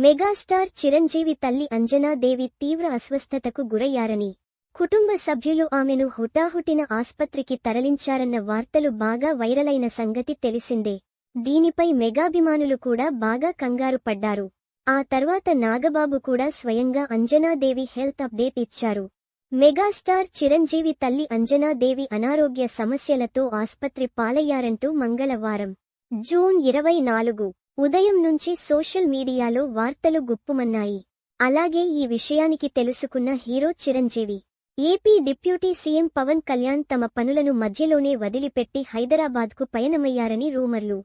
Megastar Chiranjeevi తల్లి అంజనాదేవి తీవ్ర అస్వస్థతకు గురయ్యారని. కుటుంబ సభ్యులు ఆమెను హుటాహుటిన ఆస్పత్రికి తరలించారన్న వార్తలు బాగా వైరలైన సంగతి తెలిసిందే. దీనిపై మెగాభిమానులు కూడా బాగా కంగారు పడ్డారు. ఆ తర్వాత నాగబాబు కూడా స్వయంగా అంజనాదేవి హెల్త్ అప్డేట్ ఇచ్చారు. మెగాస్టార్ చిరంజీవి తల్లి అంజనాదేవి అనారోగ్య సమస్యలతో ఆస్పత్రి పాలయ్యారంటూ మంగళవారం. జూన్ ఇరవై నాలుగు. ఉదయం నుంచి సోషల్ మీడియాలో వార్తలు గుప్పుమన్నాయి. అలాగే ఈ విషయానికి తెలుసుకున్న hero Chiranjeevi AP deputy CM Pawan Kalyan తమ పనులను మధ్యలోనే వదిలిపెట్టి హైదరాబాద్కు పయనమయ్యారని రూమర్లు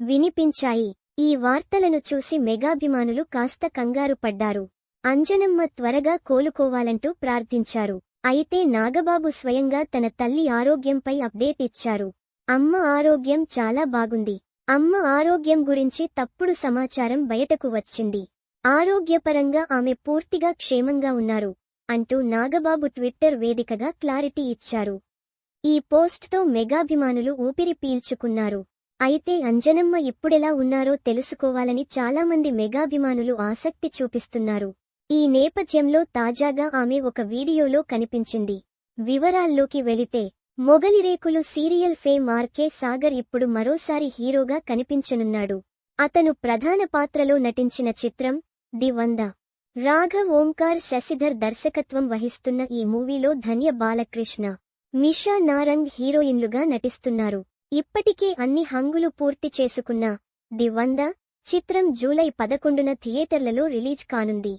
వినిపించాయి. ఈ వార్తలను చూసి మెగాభిమానులు కాస్త కంగారు పడ్డారు. అంజనమ్మ త్వరగా కోలుకోవాలంటూ ప్రార్థించారు. అయితే నాగబాబు స్వయంగా తన తల్లి ఆరోగ్యంపై అప్డేట్ ఇచ్చారు. అమ్మ ఆరోగ్యం చాలా బాగుంది. అమ్మ ఆరోగ్యం గురించి తప్పుడు సమాచారం బయటకు వచ్చింది. ఆరోగ్యపరంగా ఆమె పూర్తిగా క్షేమంగా ఉన్నారు అంటూ నాగబాబు ట్విట్టర్ వేదికగా క్లారిటీ ఇచ్చారు. ఈ పోస్ట్తో మెగాభిమానులు ఊపిరి పీల్చుకున్నారు. అయితే అంజనమ్మ ఇప్పుడెలా ఉన్నారో తెలుసుకోవాలని చాలామంది మెగాభిమానులు ఆసక్తి చూపిస్తున్నారు. ఈ నేపథ్యంలో తాజాగా ఆమె ఒక వీడియోలో కనిపించింది. వివరాల్లోకి వెళితే Mogalirekulu serial fame RK Sagar ఇప్పుడు మరోసారి హీరోగా కనిపించనున్నాడు. అతను ప్రధాన పాత్రలో నటించిన చిత్రం ది వంద. రాఘవ్ ఓంకార్ శశిధర్ దర్శకత్వం వహిస్తున్న ఈ మూవీలో ధన్య బాలకృష్ణ మిషా నారంగ్ హీరోయిన్లుగా నటిస్తున్నారు. ఇప్పటికే అన్ని హంగులు పూర్తి చేసుకున్న ది వంద చిత్రం జూలై పదకొండున థియేటర్లలో రిలీజ్ కానుంది.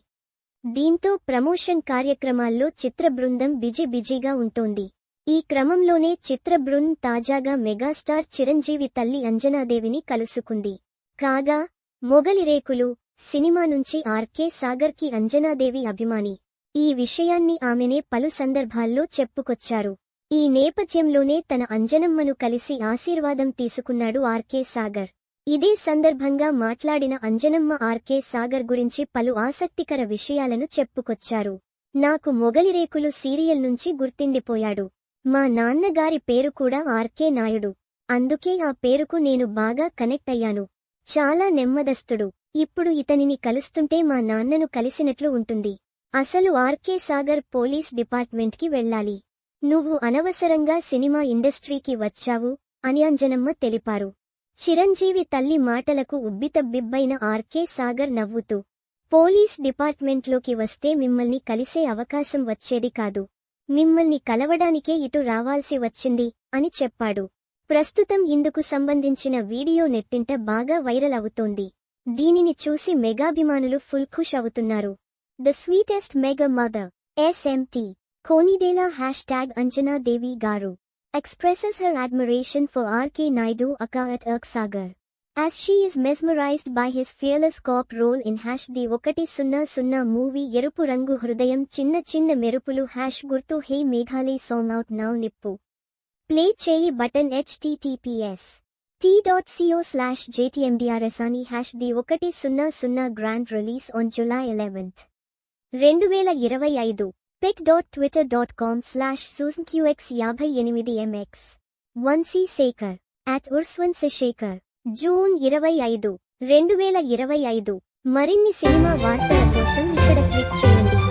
దీంతో ప్రమోషన్ కార్యక్రమాల్లో చిత్ర బృందం బిజీ బిజీగా ఉంటోంది. ఈ క్రమంలోనే చిత్ర బృంద్ తాజాగా మెగాస్టార్ చిరంజీవి తల్లి అంజనాదేవిని కలుసుకుంది. కాగా మొగలిరేకులు సినిమా నుంచి ఆర్కే సాగర్కి అంజనాదేవి అభిమాని. ఈ విషయాన్ని ఆమెనే పలు సందర్భాల్లో చెప్పుకొచ్చారు. ఈ నేపథ్యంలోనే తన అంజనమ్మను కలిసి ఆశీర్వాదం తీసుకున్నాడు ఆర్కే సాగర్. ఇదే సందర్భంగా మాట్లాడిన అంజనమ్మ ఆర్కే సాగర్ గురించి పలు ఆసక్తికర విషయాలను చెప్పుకొచ్చారు. నాకు మొగలిరేకులు సీరియల్ నుంచి గుర్తిండిపోయాడు. మా నాన్నగారి పేరు కూడా ఆర్కే నాయుడు. అందుకే ఆ పేరుకు నేను బాగా కనెక్ట్ అయ్యాను. చాలా నెమ్మదస్తుడు. ఇప్పుడు ఇతనిని కలుస్తుంటే మా నాన్నను కలిసినట్లు ఉంటుంది. అసలు ఆర్కే సాగర్ పోలీస్ డిపార్ట్మెంట్కి వెళ్ళాలి. నువ్వు అనవసరంగా సినిమా ఇండస్ట్రీకి వచ్చావు అని అంజనమ్మ తెలిపారు. చిరంజీవి తల్లి మాటలకు ఉబ్బితబ్బిబ్బైన ఆర్కే సాగర్ నవ్వుతూ పోలీస్ డిపార్ట్మెంట్లోకి వస్తే మిమ్మల్ని కలిసే అవకాశం వచ్చేది కాదు. మిమ్మల్ని కలవడానికే ఇటు రావాల్సి వచ్చింది అని చెప్పాడు. ప్రస్తుతం ఇందుకు సంబంధించిన వీడియో నెట్టింట బాగా వైరల్ అవుతోంది. దీనిని చూసి మెగాభిమానులు ఫుల్ ఖుష్ అవుతున్నారు. The sweetest mega mother SMT Konidela hashtag Anjana Devi garu expresses her admiration for RK Naidu Akka at Irk As she is mesmerized by his fearless cop role in Hash the Okati Sunna Sunna movie Yerupu Rangu Hrudayam Chinna Chinna Merupulu Hash Gurtu Hey Meghali song out now Nippu. Play Chey button https t.co slash jtmdrsani hash the Okati Sunna Sunna grand release on July 11th. 2025 pic.twitter.com slash susanqx58mx. 1c Sekar. At Urswan Seshekar. June ఇరవై ఐదు రెండు వేల ఇరవై ఐదు. మరిన్ని cinema వార్తల కోసం ఇక్కడ క్లిక్ చేయండి.